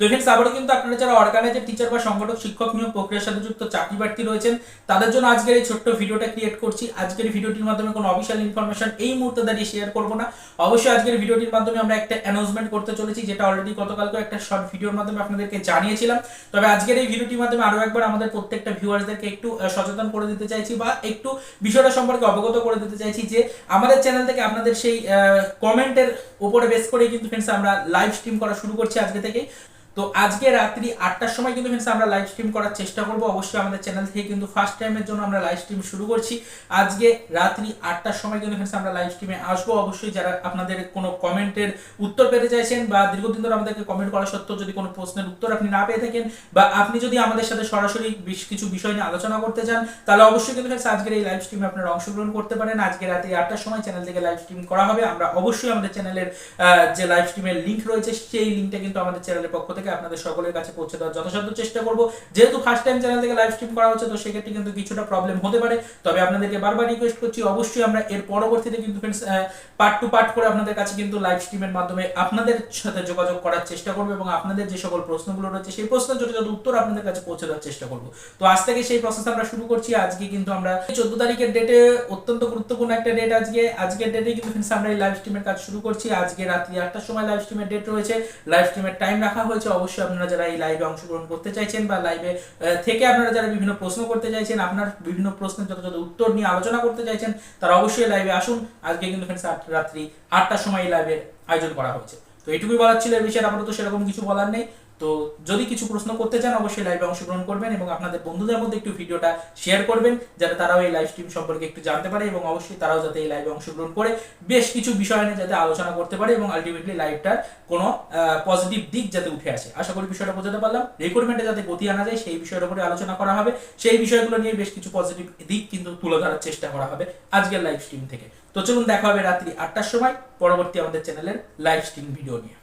তো ফ্রেন্ডস আবারও কিন্তু আপনারা যারা অর্গানাইজার টিচার বা সংগঠক, শিক্ষক নিয়োগ প্রক্রিয়ার সাথে যুক্ত চাকরি প্রার্থী রয়েছেন, তাদের জন্য আজকের এই ছোট্ট ভিডিওটা ক্রিয়েট করছি। আজকের ভিডিওটির মাধ্যমে কোনো অফিসিয়াল ইনফরমেশন এই মুহূর্তে দাঁড়িয়ে শেয়ার করব না। অবশ্যই আজকের ভিডিওটির মাধ্যমে আমরা একটা অ্যানাউন্সমেন্ট করতে চলেছি, যেটা অলরেডি গতকালকে একটা শর্ট ভিডিওর মাধ্যমে আপনাদেরকে জানিয়েছিলাম। তবে আজকের এই ভিডিওটির মাধ্যমে আরও একবার আমাদের প্রত্যেকটা ভিউয়ার্সদেরকে একটু সচেতন করে দিতে চাইছি বা একটু বিষয়টা সম্পর্কে অবগত করে দিতে চাইছি যে আমাদের চ্যানেল থেকে আপনাদের সেই কমেন্টের উপরে বেস করেই কিন্তু ফ্রেন্ডস আমরা লাইভ স্ট্রিম করা শুরু করছি আজকে থেকে তো আজকে রাত্রি আটটার সময় কিন্তু ফ্রেন্ডস আমরা লাইভ স্ট্রিম করার চেষ্টা করব। অবশ্যই আমাদের চ্যানেল থেকে কিন্তু ফার্স্ট টাইমের জন্য আমরা লাইভ স্ট্রিম শুরু করছি। আজকে রাত্রি আটটার সময় কিন্তু ফ্রেন্ডস আমরা লাইভ স্ট্রিমে আসব। অবশ্যই যারা আপনাদের কোনো কমেন্টের উত্তর পেতে চাইছেন বা দীর্ঘদিন ধরে আমাদেরকে কমেন্ট করা সত্ত্বেও যদি কোনো প্রশ্নের উত্তর আপনি না পেয়ে থাকেন বা আপনি যদি আমাদের সাথে সরাসরি বেশ, কিছু বিষয় নিয়ে আলোচনা করতে চান, তাহলে অবশ্যই কিন্তু ফ্রেন্ডস আজকের এই লাইভ স্ট্রিমে আপনারা অংশগ্রহণ করতে পারেন। আজকে রাত্রি আটটার সময় চ্যানেল থেকে লাইভ স্ট্রিম করা হবে। আমরা অবশ্যই আমাদের চ্যানেলের যে লাইভ স্ট্রিমের লিঙ্ক রয়েছে, সেই লিঙ্কটা কিন্তু আমাদের চ্যানেলের পক্ষ থেকে আপনাদের সকলের কাছে পৌঁছে দেওয়ার যথাসাধ্য চেষ্টা করব। যেহেতু ফার্স্ট টাইম চ্যানেল থেকে লাইভ স্ট্রিম করা হচ্ছে, তো সেক্ষেত্রে কিন্তু কিছুটা প্রবলেম হতে পারে। তবে আপনাদেরকে বারবার রিকোয়েস্ট করছি, অবশ্যই আমরা এর পরবর্তীতে কিন্তু ফ্রেন্ডস পার্ট টু পার্ট করে আপনাদের কাছে কিন্তু লাইভ স্ট্রিমের মাধ্যমে আপনাদের সাথে যোগাযোগ করার চেষ্টা করব এবং আপনাদের যে সকল প্রশ্নগুলো রয়েছে, সেই প্রশ্নের যথাযথ উত্তর আপনাদের কাছে পৌঁছে দেওয়ার চেষ্টা করব। তো আজ থেকে সেই প্রসেস আমরা শুরু করছি। আজকে কিন্তু আমরা চোদ্দ তারিখের ডেটে অত্যন্ত গুরুত্বপূর্ণ একটা ডেট আজকে। আজকের ডেটে কিন্তু ফ্রেন্ডস আমরা এই লাইভ স্ট্রিমের কাজ শুরু করছি। আজকে রাত্রি আটটার সময় লাইভ স্ট্রিমের ডেট রয়েছে। লাইভ স্ট্রিমের টাইম রাখা হয়েছে। অবশ্যই আপনারা যারা এই লাইভে অংশগ্রহণ করতে চাইছেন বা লাইভে থেকে আপনারা যারা বিভিন্ন প্রশ্ন করতে চাইছেন, আপনার বিভিন্ন প্রশ্নের যত উত্তর নিয়ে আলোচনা করতে চাইছেন, তারা অবশ্যই লাইভে আসুন। আজকে কিন্তু ফ্রেন্ডস রাত্রি আটটার সময় এই লাইভের আয়োজন করা হয়েছে। তো এটুকুই বলার ছিল এর বিষয়ে আপাতত সেরকম কিছু বলার নেই। তো যদি কিছু প্রশ্ন করতে চান, অবশ্যই লাইভে অংশগ্রহণ করবেন এবং আপনাদের বন্ধুদের মধ্যে একটু ভিডিওটা শেয়ার করবেন, যাতে তারাও এই লাইভ স্ট্রিম সম্পর্কে একটু জানতে পারে এবং অবশ্যই তারাও যাতে এই লাইভে অংশগ্রহণ করে বেশ কিছু বিষয় নিয়ে যাতে আলোচনা করতে পারে এবং আলটিমেটলি লাইভটার কোনো পজিটিভ দিক যাতে উঠে আসে। আশা করি বিষয়টা বোঝাতে পারলাম। রিক্রুটমেন্টে যাতে গতি আনা যায়, সেই বিষয়ের উপরে আলোচনা করা হবে। সেই বিষয়গুলো নিয়ে বেশ কিছু পজিটিভ দিক কিন্তু তুলে ধরার চেষ্টা করা হবে আজকের লাইভ স্ট্রিম থেকে। তো চলুন দেখা হবে রাত্রি আটটার সময়। পরবর্তী আমাদের চ্যানেলের লাইভ স্ট্রিম ভিডিও নিয়ে।